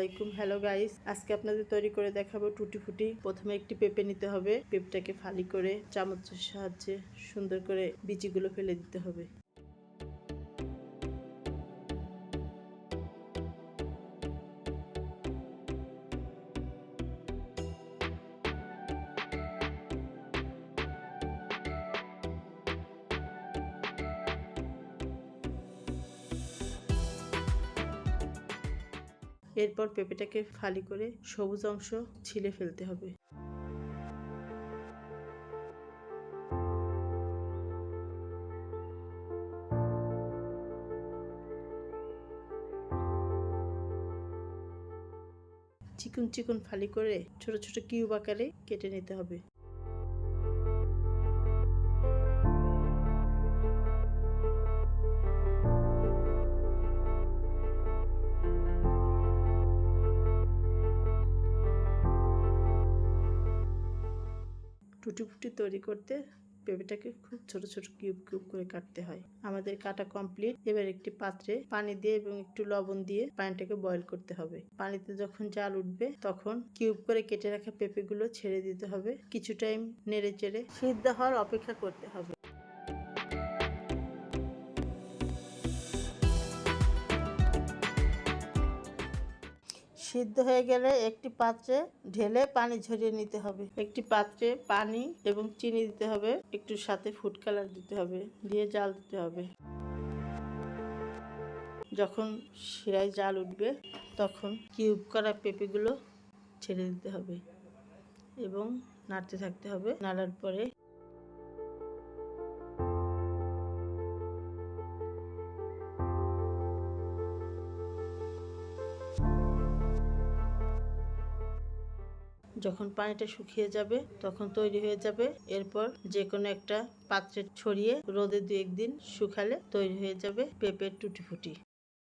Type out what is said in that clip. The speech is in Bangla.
আলাইকুম। হ্যালো গাইস আজকে আপনাদের তৈরি করে দেখাবো টুটি ফুটি। প্রথমে একটি পেঁপে নিতে হবে। পেঁপটাকে ফালি করে চামচের সাহায্যে সুন্দর করে বিচিগুলো ফেলে দিতে হবে। এরপর পেঁপেটাকে ফালি করে সবুজ অংশ ছিলে ফেলতে হবে। চিকন চিকন ফালি করে ছোট ছোট কিউব আকারে কেটে নিতে হবে। টুটি ফুটি তৈরি করতে পেঁপেটাকে খুব ছোট ছোট কিউব কিউব করে কাটতে হয়। আমাদের কাটা কমপ্লিট। এবার একটি পাত্রে পানি দিয়ে এবং একটু লবণ দিয়ে পানিটাকে বয়ল করতে হবে। পানিতে যখন জাল উঠবে, তখন কিউব করে কেটে রাখা পেঁপেগুলো ছেড়ে দিতে হবে। কিছু টাইম নেড়ে চেড়ে সিদ্ধ হওয়ার অপেক্ষা করতে হবে। সিদ্ধ হয়ে গেলে একটি পাত্রে ঢেলে পানি ঝরিয়ে নিতে হবে। একটি পাত্রে পানি এবং চিনি দিতে হবে। একটু সাথে ফুড কালার দিতে হবে। দিয়ে জাল দিতে হবে। যখন শিরায় জাল উঠবে, তখন কিউব করা পেঁপেগুলো ছেড়ে দিতে হবে এবং নাড়তে থাকতে হবে। নাড়ার পরে যখন পানিটা শুকিয়ে যাবে তখন তৈরি হয়ে যাবে। এরপর যে কোনো একটা পাত্রে ছড়িয়ে রোদে দু একদিন শুকালে তৈরি হয়ে যাবে পেঁপের টুটি ফুটি